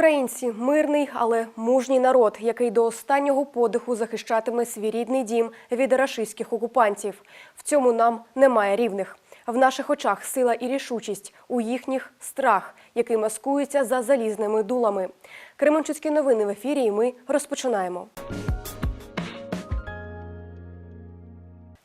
Українці мирний, але мужній народ, який до останнього подиху захищатиме свій рідний дім від рашистських окупантів. В цьому нам немає рівних. В наших очах сила і рішучість, у їхніх страх, який маскується за залізними дулами. Кременчуцькі новини в ефірі. І ми розпочинаємо.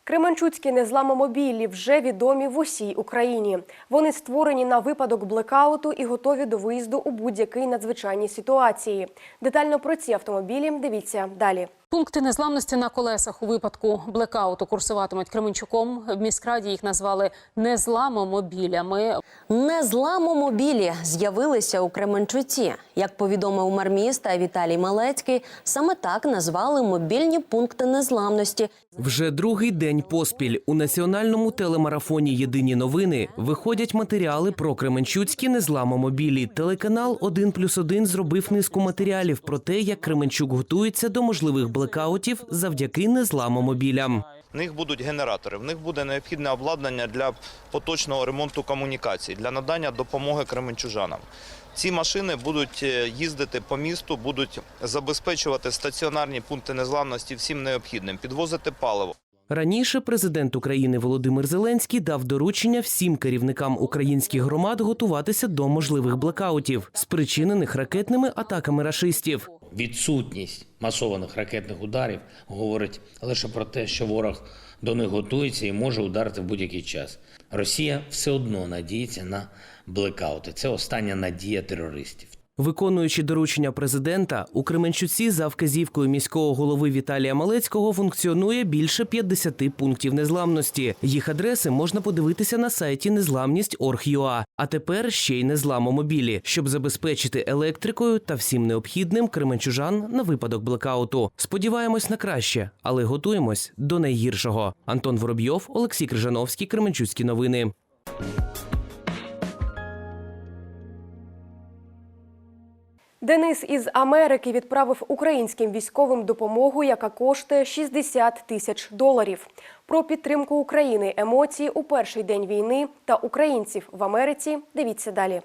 Кременчуцькі незламомобілі вже відомі в усій Україні. Вони створені на випадок блекауту і готові до виїзду у будь-якій надзвичайній ситуації. Детально про ці автомобілі дивіться далі. Пункти незламності на колесах у випадку блекауту курсуватимуть Кременчуком. В міськраді їх назвали незламомобілями. Незламомобілі з'явилися у Кременчуці. Як повідомив мер міста Віталій Малецький, саме так назвали мобільні пункти незламності. Вже другий день поспіль у національному телемарафоні Єдині новини виходять матеріали про Кременчуцькі незламомобілі. Телеканал «1 плюс 1» зробив низку матеріалів про те, як Кременчук готується до можливих блекаутів завдяки незламомобілям. В них будуть генератори, в них буде необхідне обладнання для поточного ремонту комунікацій, для надання допомоги кременчужанам. Ці машини будуть е, їздити по місту, будуть забезпечувати стаціонарні пункти незламності всім необхідним, підвозити паливо. Раніше президент України Володимир Зеленський дав доручення всім керівникам українських громад готуватися до можливих блекаутів, спричинених ракетними атаками рашистів. Відсутність масованих ракетних ударів говорить лише про те, що ворог до них готується і може ударити в будь-який час. Росія все одно надіється на блекаути. Це остання надія терористів. Виконуючи доручення президента, у Кременчуці за вказівкою міського голови Віталія Малецького функціонує більше 50 пунктів незламності. Їх адреси можна подивитися на сайті незламність.org.ua. А тепер ще й незламомобілі, щоб забезпечити електрикою та всім необхідним кременчужан на випадок блекауту. Сподіваємось на краще, але готуємось до найгіршого. Антон Воробйов, Олексій Крижановський, Кременчуцькі новини. Денис із Америки відправив українським військовим допомогу, яка коштує 60 тисяч доларів. Про підтримку України, емоції у перший день війни та українців в Америці. Дивіться далі.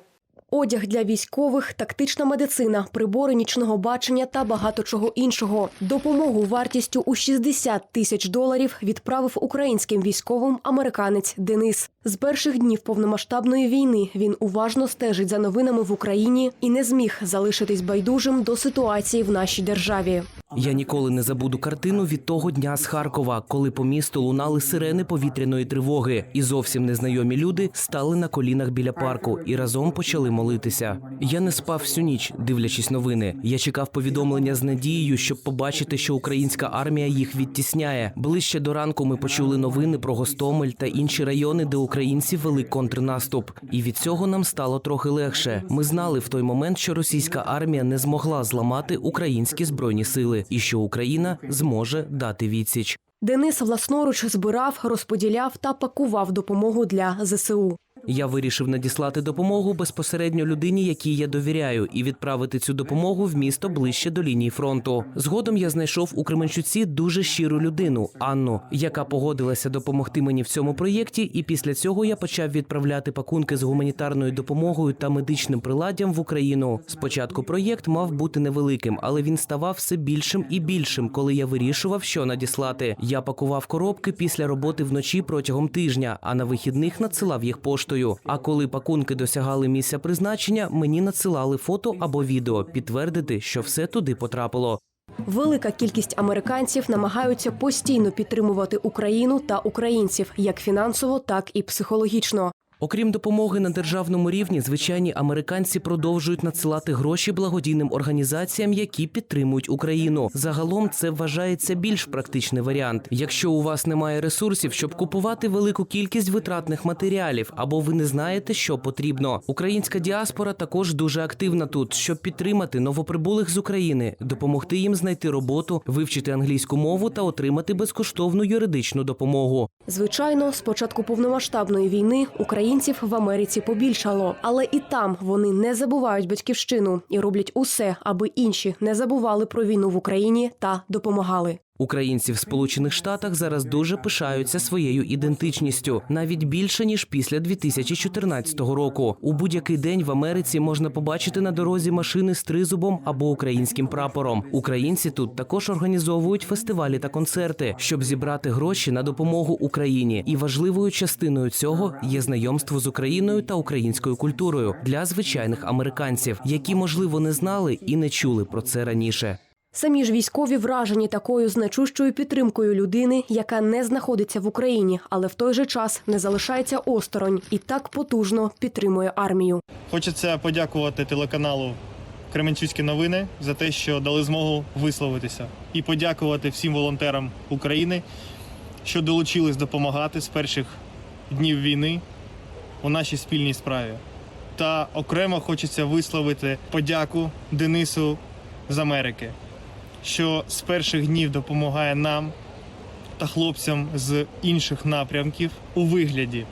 Одяг для військових, тактична медицина, прибори нічного бачення та багато чого іншого. Допомогу вартістю у 60 тисяч доларів відправив українським військовим американець Денис. З перших днів повномасштабної війни він уважно стежить за новинами в Україні і не зміг залишитись байдужим до ситуації в нашій державі. Я ніколи не забуду картину від того дня з Харкова, коли по місту лунали сирени повітряної тривоги, і зовсім незнайомі люди стали на колінах біля парку і разом почали молитися. Я не спав всю ніч, дивлячись новини. Я чекав повідомлення з надією, щоб побачити, що українська армія їх відтісняє. Ближче до ранку ми почули новини про Гостомель та інші райони, де українці вели контрнаступ. І від цього нам стало трохи легше. Ми знали в той момент, що російська армія не змогла зламати українські збройні сили, і що Україна зможе дати відсіч. Денис власноруч збирав, розподіляв та пакував допомогу для ЗСУ. Я вирішив надіслати допомогу безпосередньо людині, якій я довіряю, і відправити цю допомогу в місто ближче до лінії фронту. Згодом я знайшов у Кременчуці дуже щиру людину Анну, яка погодилася допомогти мені в цьому проєкті. І після цього я почав відправляти пакунки з гуманітарною допомогою та медичним приладдям в Україну. Спочатку проєкт мав бути невеликим, але він ставав все більшим і більшим, коли я вирішував, що надіслати. Я пакував коробки після роботи вночі протягом тижня, а на вихідних надсилав їх поштою. А коли пакунки досягали місця призначення, мені надсилали фото або відео підтвердити, що все туди потрапило. Велика кількість американців намагаються постійно підтримувати Україну та українців як фінансово, так і психологічно. Окрім допомоги на державному рівні, звичайні американці продовжують надсилати гроші благодійним організаціям, які підтримують Україну. Загалом це вважається більш практичний варіант. Якщо у вас немає ресурсів, щоб купувати велику кількість витратних матеріалів, або ви не знаєте, що потрібно. Українська діаспора також дуже активна тут, щоб підтримати новоприбулих з України, допомогти їм знайти роботу, вивчити англійську мову та отримати безкоштовну юридичну допомогу. Звичайно, з початку повномасштабної війни українців в Америці побільшало, але і там вони не забувають батьківщину і роблять усе, аби інші не забували про війну в Україні та допомагали. Українці в Сполучених Штатах зараз дуже пишаються своєю ідентичністю, навіть більше ніж після 2014 року. У будь-який день в Америці можна побачити на дорозі машини з тризубом або українським прапором. Українці тут також організовують фестивалі та концерти, щоб зібрати гроші на допомогу Україні. І важливою частиною цього є знайомство з Україною та українською культурою для звичайних американців, які можливо не знали і не чули про це раніше. Самі ж військові вражені такою значущою підтримкою людини, яка не знаходиться в Україні, але в той же час не залишається осторонь і так потужно підтримує армію. Хочеться подякувати телеканалу Кременчуцькі новини за те, що дали змогу висловитися, і подякувати всім волонтерам України, що долучились допомагати з перших днів війни у нашій спільній справі. Та окремо хочеться висловити подяку Денису з Америки, що з перших днів допомагає нам та хлопцям з інших напрямків у вигляді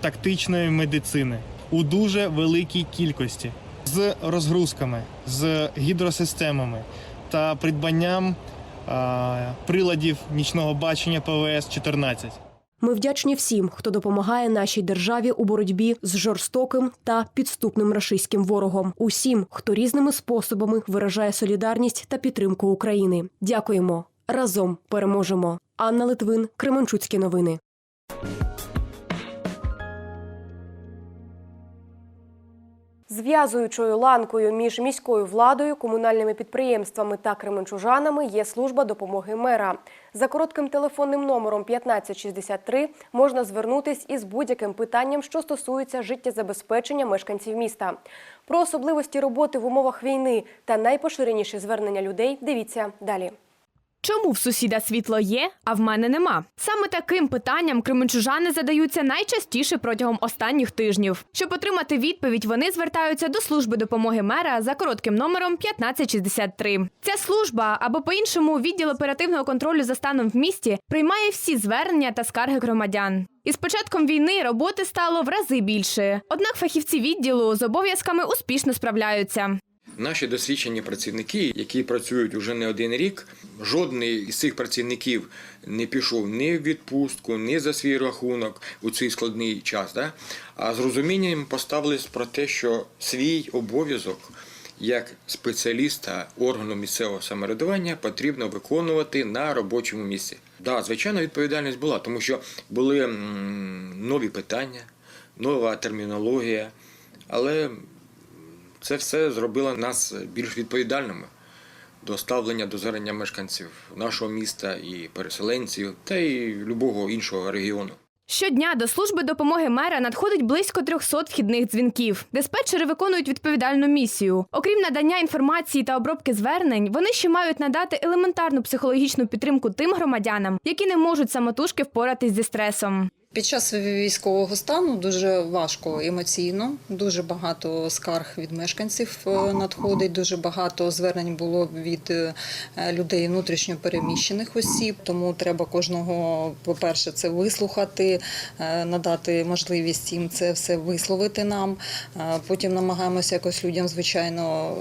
тактичної медицини у дуже великій кількості з розгрузками, з гідросистемами та придбанням а, приладів нічного бачення ПВС 14 Ми вдячні всім, хто допомагає нашій державі у боротьбі з жорстоким та підступним рашистським ворогом. Усім, хто різними способами виражає солідарність та підтримку України. Дякуємо. Разом переможемо. Анна Литвин, Кременчуцькі новини. Зв'язуючою ланкою між міською владою, комунальними підприємствами та кременчужанами є служба допомоги мера. За коротким телефонним номером 1563 можна звернутись із будь-яким питанням, що стосується життєзабезпечення мешканців міста. Про особливості роботи в умовах війни та найпоширеніші звернення людей дивіться далі. Чому в сусіда світло є, а в мене нема? Саме таким питанням кременчужани задаються найчастіше протягом останніх тижнів. Щоб отримати відповідь, вони звертаються до служби допомоги мера за коротким номером 1563. Ця служба або по-іншому відділ оперативного контролю за станом в місті приймає всі звернення та скарги громадян. Із початком війни роботи стало в рази більше. Однак фахівці відділу з обов'язками успішно справляються. Наші досвідчені працівники, які працюють уже не один рік, жодний із цих працівників не пішов ні в відпустку, ні за свій рахунок у цей складний час. Да? А з розумінням поставились про те, що свій обов'язок як спеціаліста органу місцевого самоврядування потрібно виконувати на робочому місці. Да, звичайно, відповідальність була, тому що були нові питання, нова термінологія, але це все зробило нас більш відповідальними до ставлення до звернення мешканців нашого міста і переселенців, та й любого іншого регіону. Щодня до служби допомоги мера надходить близько 300 вхідних дзвінків. Диспетчери виконують відповідальну місію. Окрім надання інформації та обробки звернень, вони ще мають надати елементарну психологічну підтримку тим громадянам, які не можуть самотужки впоратись зі стресом. Під час військового стану дуже важко емоційно, дуже багато скарг від мешканців е, надходить. Дуже багато звернень було від е, людей внутрішньо переміщених осіб. Тому треба кожного, по-перше, це вислухати, е, надати можливість їм це все висловити нам. Потім намагаємося якось людям, звичайно,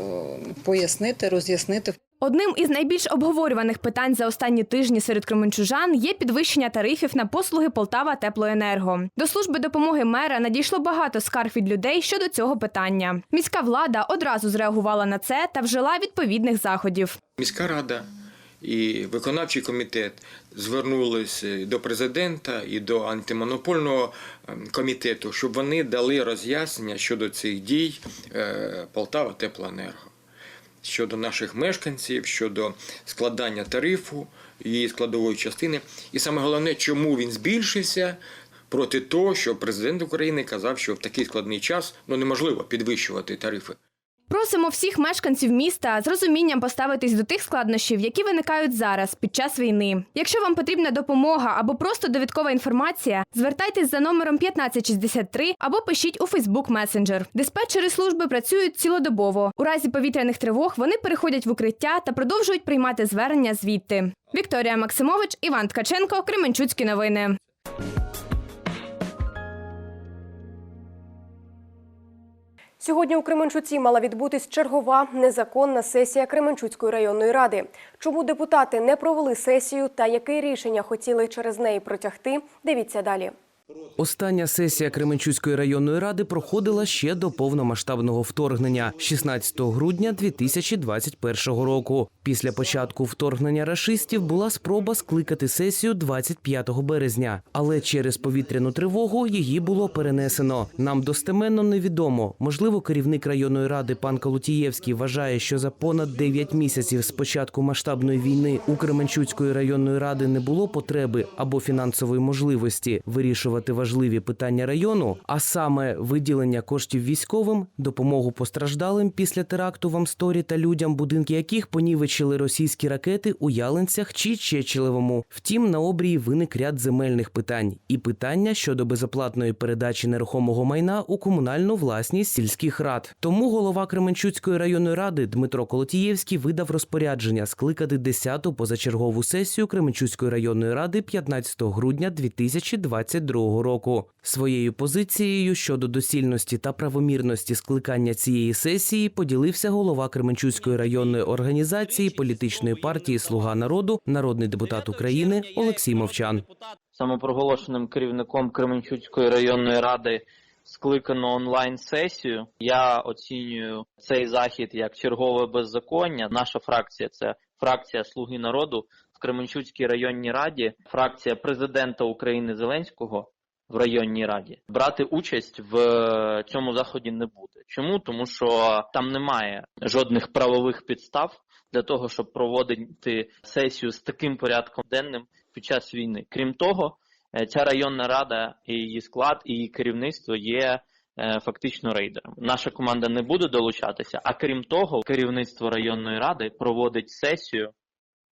пояснити, роз'яснити. Одним із найбільш обговорюваних питань за останні тижні серед кременчужан є підвищення тарифів на послуги Полтава Теплоенерго. До служби допомоги мера надійшло багато скарг від людей щодо цього питання. Міська влада одразу зреагувала на це та вжила відповідних заходів. Міська рада і виконавчий комітет звернулися до президента і до антимонопольного ем, комітету, щоб вони дали роз'яснення щодо цих дій е, Полтава Теплоенерго. Щодо наших мешканців, щодо складання тарифу, її складової частини. І саме головне, чому він збільшився проти того, що президент України казав, що в такий складний час ну, неможливо підвищувати тарифи. Просимо всіх мешканців міста з розумінням поставитись до тих складнощів, які виникають зараз під час війни. Якщо вам потрібна допомога або просто довідкова інформація, звертайтесь за номером 1563 або пишіть у Фейсбук месенджер. Диспетчери служби працюють цілодобово. У разі повітряних тривог вони переходять в укриття та продовжують приймати звернення звідти. Вікторія Максимович, Іван Ткаченко, Кременчуцькі новини. Сьогодні у Кременчуці мала відбутись чергова незаконна сесія Кременчуцької районної ради. Чому депутати не провели сесію та яке рішення хотіли через неї протягти, дивіться далі. Остання сесія Кременчуцької районної ради проходила ще до повномасштабного вторгнення 16 грудня 2021 року. Після початку вторгнення рашистів була спроба скликати сесію 25 березня, але через повітряну тривогу її було перенесено. Нам достеменно невідомо. Можливо, керівник районної ради пан Калутієвський вважає, що за понад 9 місяців з початку масштабної війни у Кременчуцької районної ради не було потреби або фінансової можливості вирішувати важливі питання району, а саме виділення коштів військовим, допомогу постраждалим після теракту в Амсторі та людям, будинки яких понівечили російські ракети у Ялинцях чи Чечелевому. Втім, на обрії виник ряд земельних питань і питання щодо безоплатної передачі нерухомого майна у комунальну власність сільських рад. Тому голова Кременчуцької районної ради Дмитро Колотієвський видав розпорядження скликати 10-ту позачергову сесію Кременчуцької районної ради 15 грудня 2022 року. Своєю позицією щодо доцільності та правомірності скликання цієї сесії поділився голова Кременчуцької районної організації політичної партії Слуга народу, народний депутат України Олексій Мовчан. самопроголошеним керівником Кременчуцької районної ради скликано онлайн-сесію. Я оцінюю цей захід як чергове беззаконня. Наша фракція це фракція Слуги народу в Кременчуцькій районній раді, фракція президента України Зеленського. В районній раді брати участь в е, цьому заході не буде. Чому? Тому що там немає жодних правових підстав для того, щоб проводити сесію з таким порядком денним під час війни. Крім того, е, ця районна рада і її склад, і її керівництво є е, фактично рейдером. Наша команда не буде долучатися. А крім того, керівництво районної ради проводить сесію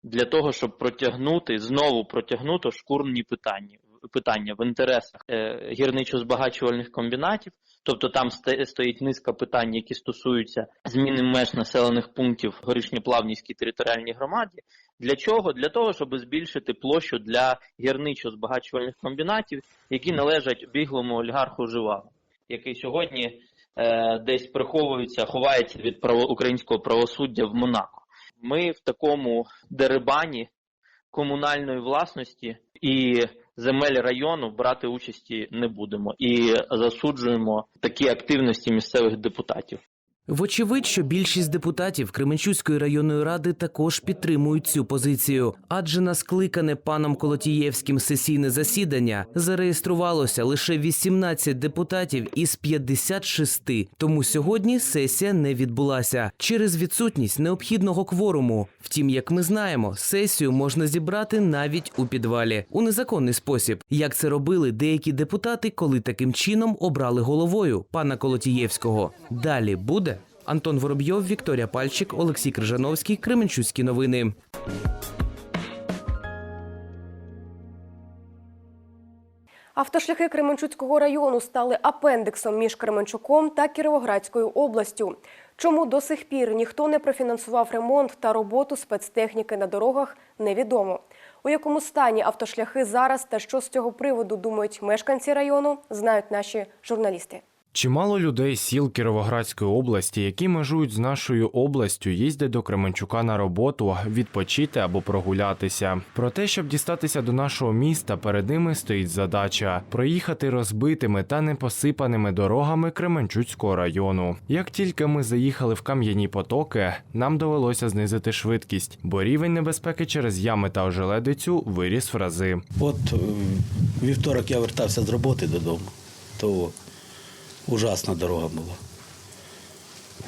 для того, щоб протягнути знову протягнути шкурні питання питання в інтересах е, гірничо-збагачувальних комбінатів. Тобто там стоїть низка питань, які стосуються зміни меж населених пунктів Горішньоплавнівській територіальній громаді. Для чого? Для того, щоб збільшити площу для гірничо-збагачувальних комбінатів, які належать біглому олігарху Живаго, який сьогодні е, десь приховується, ховається від право, українського правосуддя в Монако. Ми в такому дерибані комунальної власності і земель району брати участі не будемо і засуджуємо такі активності місцевих депутатів. Вочевидь, що більшість депутатів Кременчуцької районної ради також підтримують цю позицію, адже на скликане паном Колотієвським сесійне засідання зареєструвалося лише 18 депутатів із 56. Тому сьогодні сесія не відбулася через відсутність необхідного кворуму. Втім, як ми знаємо, сесію можна зібрати навіть у підвалі у незаконний спосіб, як це робили деякі депутати, коли таким чином обрали головою пана Колотієвського. Далі буде. Антон Воробйов, Вікторія Пальчик, Олексій Крижановський, Кременчуцькі новини. Автошляхи Кременчуцького району стали апендиксом між Кременчуком та Кіровоградською областю. Чому до сих пір ніхто не профінансував ремонт та роботу спецтехніки на дорогах, невідомо. У якому стані автошляхи зараз та що з цього приводу думають мешканці району, знають наші журналісти. Чимало людей з сіл Кіровоградської області, які межують з нашою областю, їздять до Кременчука на роботу, відпочити або прогулятися. Про те, щоб дістатися до нашого міста, перед ними стоїть задача проїхати розбитими та непосипаними дорогами Кременчуцького району. Як тільки ми заїхали в кам'яні потоки, нам довелося знизити швидкість, бо рівень небезпеки через ями та ожеледицю виріс в рази. От е, вівторок я вертався з роботи додому, то ужасна дорога була.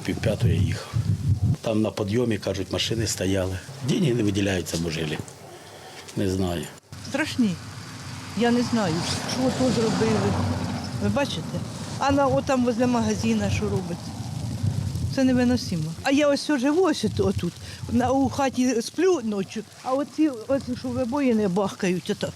Пів п'ятої їхав. Там на підйомі, кажуть, машини стояли. Деньги не виділяються можливі. Не знаю. страшні. Я не знаю, що тут зробили. Ви бачите? А на отам возле магазина що робиться? Це невиносимо. А я ось живу ось отут. На, у хаті сплю ночі, а оці, оці що вибоїни бахкають отак.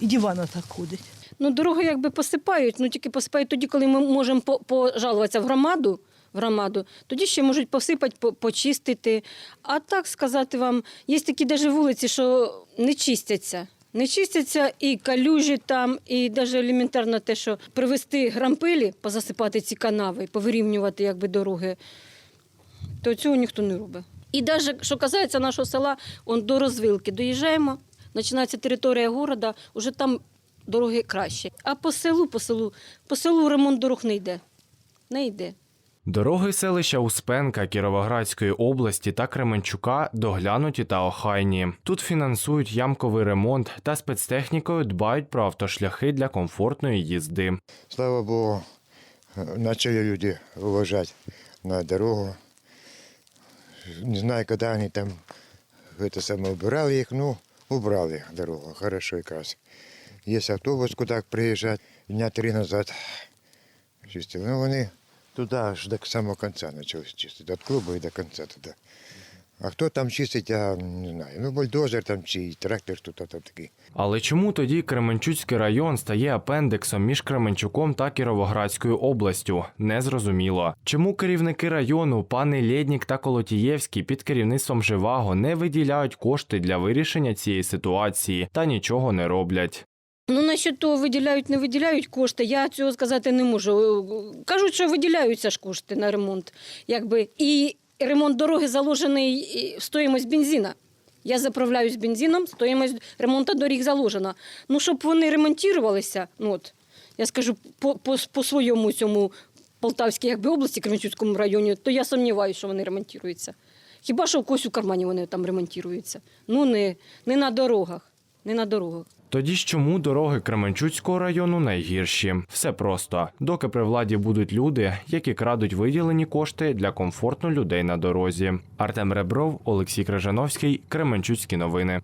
І дивана так ходить. Ну, дороги якби посипають, ну тільки посипають тоді, коли ми можемо по- пожалуватися в громаду. В громаду, тоді ще можуть посипати, по- почистити. А так сказати вам, є такі навіть вулиці, що не чистяться. Не чистяться і калюжі там, і навіть елементарно те, що привезти грампилі, позасипати ці канави, повирівнювати якби дороги, то цього ніхто не робить. І навіть, що касається нашого села, он до розвилки доїжджаємо, починається територія міста, вже там дороги краще. А по селу, по селу, по селу ремонт дорог не йде. Не йде. Дороги селища Успенка Кіровоградської області та Кременчука доглянуті та охайні. Тут фінансують ямковий ремонт та спецтехнікою дбають про автошляхи для комфортної їзди. Слава Богу, начали люди уважать на дорогу. Не знаю, когда они там это самое убирали их, ну, убрали дорогу, хорошо якраз. Есть автобус, куда приезжать, дня три назад чистили. Ну, вони туди аж до самого кінця почали чистити, від клубу і до кінця туди. А хто там чистить, я не знаю. Ну, бульдозер там чи трактор тут там такий. Але чому тоді Кременчуцький район стає апендексом між Кременчуком та Кіровоградською областю? Незрозуміло. Чому керівники району, пани Лєднік та Колотієвський під керівництвом Живаго не виділяють кошти для вирішення цієї ситуації та нічого не роблять? Ну, насчет того, виділяють, не виділяють кошти, я цього сказати не можу. Кажуть, що виділяються ж кошти на ремонт. Якби. І ремонт дороги заложений в стоїмость бензина. Я заправляюсь бензином, стоїмость ремонту доріг заложена. Ну, щоб вони ремонтувалися, ну от, я скажу, по своєму цьому Полтавській якби, області, Кременчуцькому районі, то я сумніваюся, що вони ремонтуються. Хіба що в когось у кармані вони там ремонтуються. Ну, не, не на дорогах. Не на дорогах. Тоді ж чому дороги Кременчуцького району найгірші? Все просто. Доки при владі будуть люди, які крадуть виділені кошти для комфорту людей на дорозі. Артем Ребров, Олексій Крижановський, Кременчуцькі новини.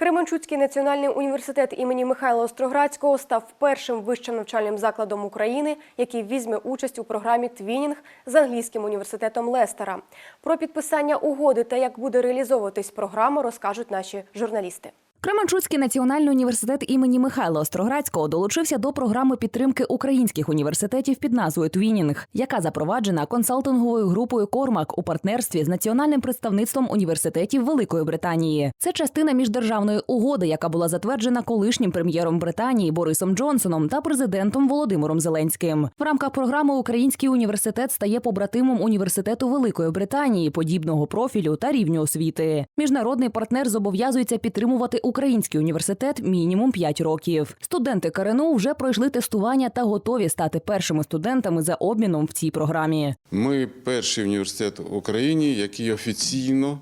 Кременчуцький національний університет імені Михайла Остроградського став першим вищим навчальним закладом України, який візьме участь у програмі Твінінг з англійським університетом Лестера. Про підписання угоди та як буде реалізовуватись програма, розкажуть наші журналісти. Кременчуцький національний університет імені Михайла Остроградського долучився до програми підтримки українських університетів під назвою Твінінг, яка запроваджена консалтинговою групою Кормак у партнерстві з національним представництвом університетів Великої Британії. Це частина міждержавної угоди, яка була затверджена колишнім прем'єром Британії Борисом Джонсоном та президентом Володимиром Зеленським. В рамках програми Український університет стає побратимом університету Великої Британії, подібного профілю та рівню освіти. Міжнародний партнер зобов'язується підтримувати український університет мінімум 5 років. Студенти КРНУ вже пройшли тестування та готові стати першими студентами за обміном в цій програмі. Ми перший університет в Україні, який офіційно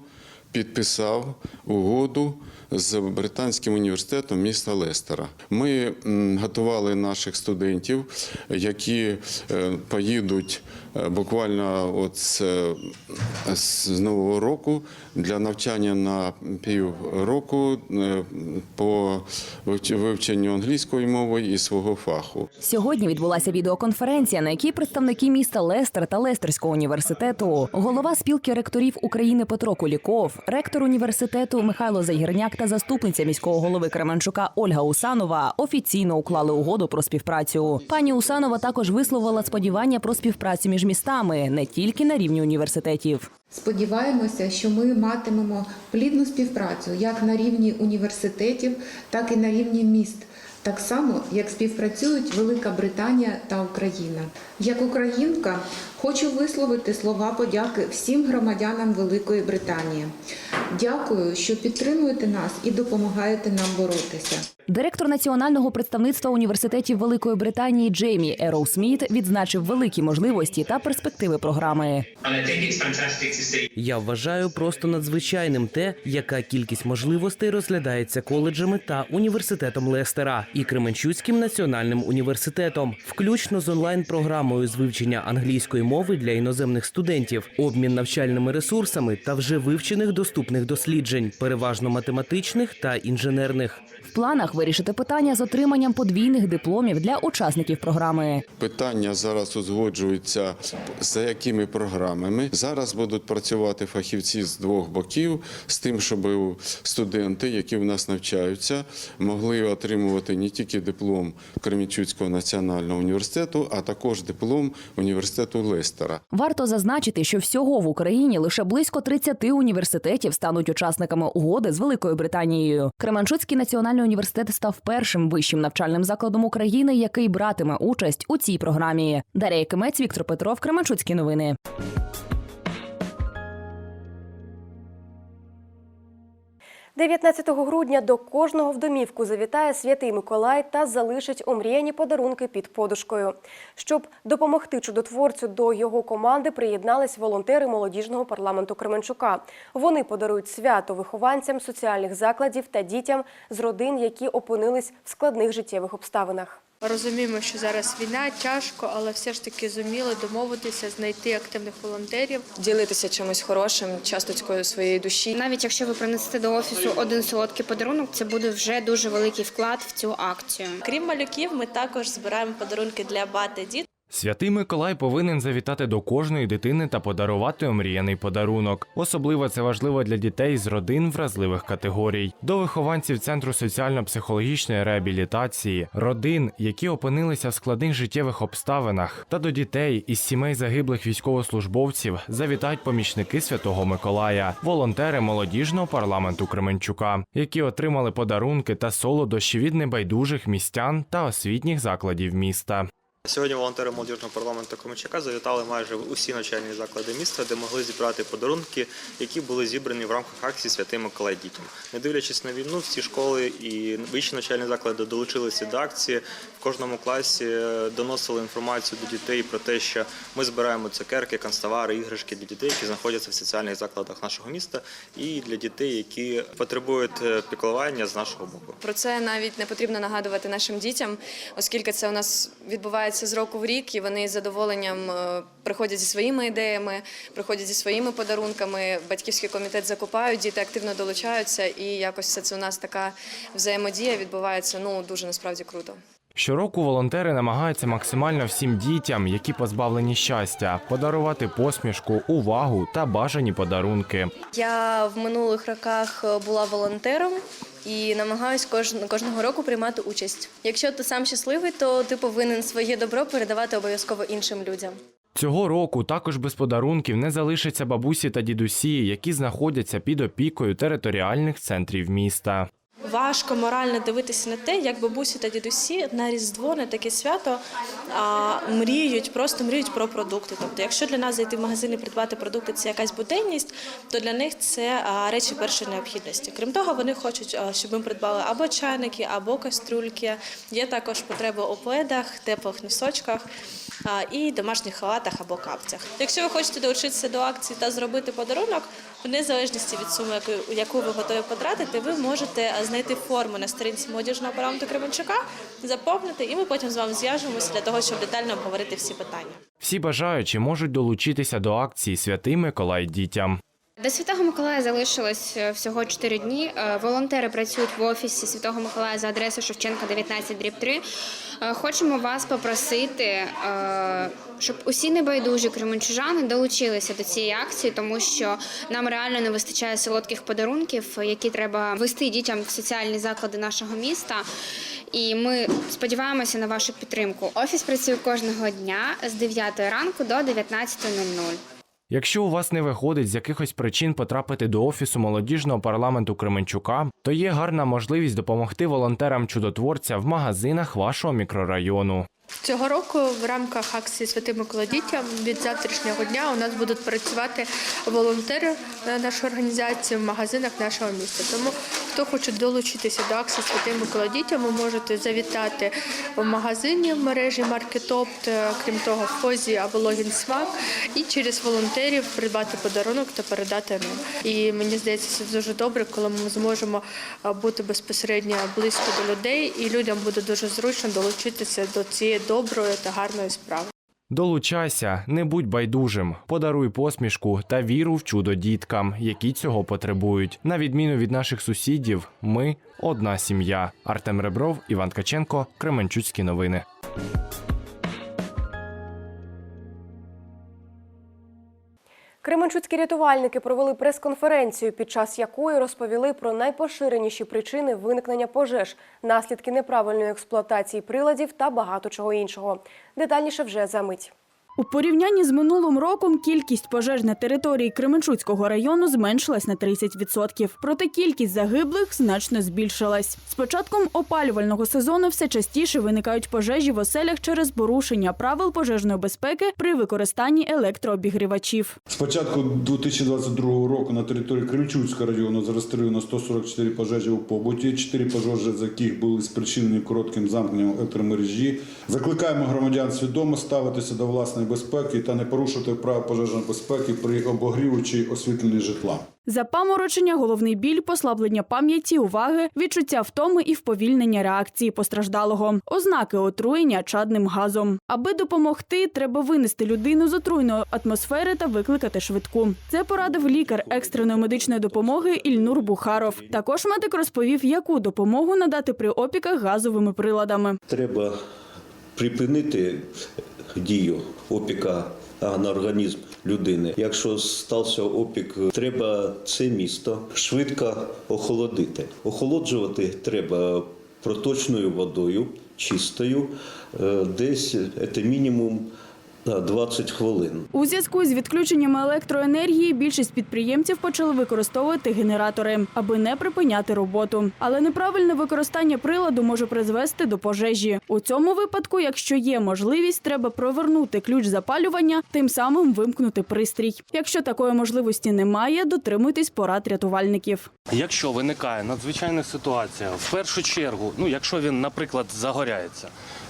підписав угоду з британським університетом міста Лестера. Ми готували наших студентів, які е, поїдуть буквально от з, з нового року для навчання на півроку е, по вивченню англійської мови і свого фаху. Сьогодні відбулася відеоконференція, на якій представники міста Лестер та Лестерського університету, голова спілки ректорів України Петро Куліков, ректор університету Михайло Загірняк та заступниця міського голови Кременчука Ольга Усанова офіційно уклали угоду про співпрацю. Пані Усанова також висловила сподівання про співпрацю між містами не тільки на рівні університетів. Сподіваємося, що ми матимемо плідну співпрацю як на рівні університетів, так і на рівні міст. Так само, як співпрацюють Велика Британія та Україна. Як українка хочу висловити слова подяки всім громадянам Великої Британії. Дякую, що підтримуєте нас і допомагаєте нам боротися. Директор національного представництва університетів Великої Британії Джеймі Ероу Сміт відзначив великі можливості та перспективи програми. Я вважаю просто надзвичайним те, яка кількість можливостей розглядається коледжами та університетом Лестера і Кременчуцьким національним університетом, включно з онлайн-програмою з вивчення англійської мови для іноземних студентів, обмін навчальними ресурсами та вже вивчених доступних досліджень, переважно математичних та інженерних. В планах вирішити питання з отриманням подвійних дипломів для учасників програми. Питання зараз узгоджуються за якими програмами. Зараз будуть працювати фахівці з двох боків з тим, щоб студенти, які в нас навчаються, могли отримувати не тільки диплом Кременчуцького національного університету, а також диплом університету Лестера. Варто зазначити, що всього в Україні лише близько 30 університетів стануть учасниками угоди з Великою Британією. Кременчуцький національний університет став першим вищим навчальним закладом України, який братиме участь у цій програмі. Дарія Кимець, Віктор Петров, Кременчуцькі новини. 19 грудня до кожного в домівку завітає святий Миколай та залишить омріяні подарунки під подушкою. Щоб допомогти чудотворцю до його команди, приєднались волонтери молодіжного парламенту Кременчука. Вони подарують свято вихованцям соціальних закладів та дітям з родин, які опинились в складних життєвих обставинах. Розуміємо, що зараз війна тяжко, але все ж таки зуміли домовитися, знайти активних волонтерів. ділитися чимось хорошим, часточкою своєї душі. Навіть якщо ви принесете до офісу один солодкий подарунок, це буде вже дуже великий вклад в цю акцію. Крім малюків, ми також збираємо подарунки для бати діт. Святий Миколай повинен завітати до кожної дитини та подарувати омріяний подарунок. Особливо це важливо для дітей з родин вразливих категорій, до вихованців центру соціально-психологічної реабілітації, родин, які опинилися в складних життєвих обставинах, та до дітей із сімей загиблих військовослужбовців завітають помічники Святого Миколая, волонтери молодіжного парламенту Кременчука, які отримали подарунки та солодощі від небайдужих містян та освітніх закладів міста. Сьогодні волонтери молодіжного парламенту Комичака завітали майже усі навчальні заклади міста, де могли зібрати подарунки, які були зібрані в рамках акції Святий Миколай дітям. Не дивлячись на війну, всі школи і вищі навчальні заклади долучилися до акції. В кожному класі доносили інформацію до дітей про те, що ми збираємо цукерки, канцтовари, іграшки для дітей, які знаходяться в соціальних закладах нашого міста, і для дітей, які потребують е, піклування з нашого боку. Про це навіть не потрібно нагадувати нашим дітям, оскільки це у нас відбувається з року в рік, і вони з задоволенням е, приходять зі своїми ідеями, приходять зі своїми подарунками. Батьківський комітет закупають, діти активно долучаються, і якось все це у нас така взаємодія відбувається. Ну дуже насправді круто. Щороку волонтери намагаються максимально всім дітям, які позбавлені щастя, подарувати посмішку, увагу та бажані подарунки. Я в минулих роках була волонтером і намагаюсь кожн- кожного року приймати участь. Якщо ти сам щасливий, то ти повинен своє добро передавати обов'язково іншим людям. Цього року також без подарунків не залишаться бабусі та дідусі, які знаходяться під опікою територіальних центрів міста. Важко морально дивитися на те, як бабусі та дідусі на Різдво, на таке свято а, мріють, просто мріють про продукти. Тобто, якщо для нас зайти в магазин і придбати продукти це якась буденність, то для них це речі першої необхідності. Крім того, вони хочуть, щоб ми придбали або чайники, або кастрюльки. Є також потреба у пледах, теплих носочках і домашніх халатах або капцях. Якщо ви хочете долучитися до акції та зробити подарунок, в незалежності від суми, яку, ви готові потратити, ви можете знайти форму на сторінці молодіжного парламенту Кременчука, заповнити, і ми потім з вами зв'яжемося для того, щоб детально обговорити всі питання. Всі бажаючі можуть долучитися до акції Святий Миколай дітям. До Святого Миколая залишилось е, всього 4 дні. Е, Волонтери працюють в офісі Святого Миколая за адресою Шевченка 19 дріб 3. Е, Хочемо вас попросити, щоб усі небайдужі кременчужани долучилися до цієї акції, тому що нам реально не вистачає солодких подарунків, які треба вести дітям в соціальні заклади нашого міста. І ми сподіваємося на вашу підтримку. Офіс працює кожного дня з 9 ранку до 19.00. Якщо у вас не виходить з якихось причин потрапити до офісу молодіжного парламенту Кременчука, то є гарна можливість допомогти волонтерам чудотворця в магазинах вашого мікрорайону. Цього року в рамках акції Святий Микола від завтрашнього дня у нас будуть працювати волонтери на нашу організацію в магазинах нашого міста. Тому хто хоче долучитися до акції Святий Микола дітям, ви можете завітати в магазині в мережі Маркетопт, е, крім того, в Фозі або Логін Смак, і через волонтерів придбати подарунок та передати нам. І мені здається, це дуже добре, коли ми зможемо е, бути безпосередньо близько до людей, і людям буде дуже зручно долучитися до цієї доброї та гарної справи. Долучайся, не будь байдужим, подаруй посмішку та віру в чудо діткам, які цього потребують. На відміну від наших сусідів, ми одна сім'я. Артем Ребров, Іван Ткаченко, Кременчуцькі новини. Кременчуцькі рятувальники провели прес-конференцію, під час якої розповіли про найпоширеніші причини виникнення пожеж, наслідки неправильної експлуатації приладів та багато чого іншого. Детальніше вже за мить. У порівнянні з минулим роком кількість пожеж на території Кременчуцького району зменшилась на 30%. Проте кількість загиблих значно збільшилась. З початком опалювального сезону все частіше виникають пожежі в оселях через порушення правил пожежної безпеки при використанні електрообігрівачів. З початку 2022 року на території Кремчуцького району зареєстровано 144 пожежі у побуті, 4 пожежі з яких були спричинені коротким замкненням електромережі. Закликаємо громадян свідомо ставитися до власної безпеки та не порушувати правил пожежної безпеки при обогріву чи освітленні житла. Запаморочення, головний біль, послаблення пам'яті, уваги, відчуття втоми і вповільнення реакції постраждалого, ознаки отруєння чадним газом. Аби допомогти, треба винести людину з отруйної атмосфери та викликати швидку. Це порадив лікар екстреної медичної допомоги Ільнур Бухаров. Також медик розповів, яку допомогу надати при опіках газовими приладами. Треба припинити дію опіка на організм людини. Якщо стався опік, треба це місто швидко охолодити. Охолоджувати треба проточною водою, чистою, е, десь це мінімум 20 хвилин. У зв'язку з відключенням електроенергії більшість підприємців почали використовувати генератори, аби не припиняти роботу. Але неправильне використання приладу може призвести до пожежі. У цьому випадку, якщо є можливість, треба провернути ключ запалювання, тим самим вимкнути пристрій. Якщо такої можливості немає, дотримуйтесь порад рятувальників. Якщо виникає надзвичайна ситуація, в першу чергу, ну якщо він, наприклад, загоряється,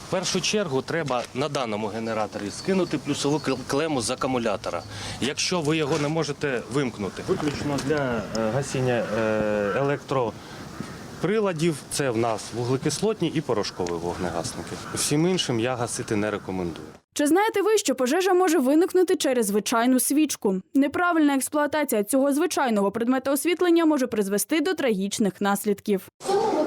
в першу чергу треба на даному генераторі скинути плюсову кл- клему з акумулятора. Якщо ви його не можете вимкнути, виключно для е, гасіння е, електроприладів, це в нас вуглекислотні і порошкові вогнегасники. Всім іншим я гасити не рекомендую. Чи знаєте ви, що пожежа може виникнути через звичайну свічку? Неправильна експлуатація цього звичайного предмета освітлення може призвести до трагічних наслідків.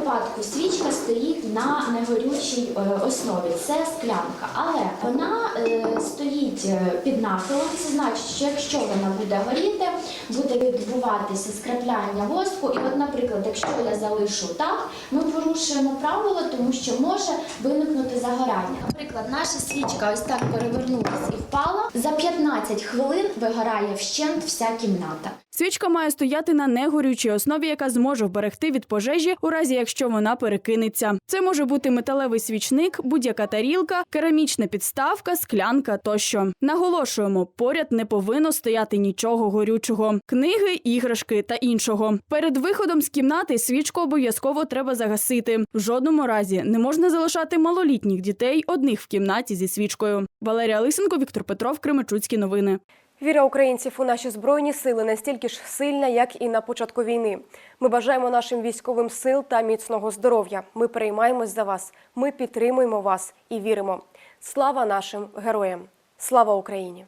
Випадку свічка стоїть на негорючій е, основі. Це склянка, але вона е, стоїть е, під нахилом. Це значить, що якщо вона буде горіти, буде відбуватися скрапляння воску. І, от, наприклад, якщо я залишу так, ми порушуємо правило, тому що може виникнути загорання. Наприклад, наша свічка ось так перевернулась і впала. За 15 хвилин вигорає вщент вся кімната. Свічка має стояти на негорючій основі, яка зможе вберегти від пожежі, у разі якщо вона перекинеться. Це може бути металевий свічник, будь-яка тарілка, керамічна підставка, склянка тощо. Наголошуємо, поряд не повинно стояти нічого горючого: книги, іграшки та іншого. Перед виходом з кімнати свічку обов'язково треба загасити. В жодному разі не можна залишати малолітніх дітей одних в кімнаті зі свічкою. Валерія Лисенко, Віктор Петров, Кременчуцькі новини. Віра українців у наші збройні сили настільки ж сильна, як і на початку війни. Ми бажаємо нашим військовим сил та міцного здоров'я. Ми переймаємось за вас. Ми підтримуємо вас і віримо. Слава нашим героям! Слава Україні!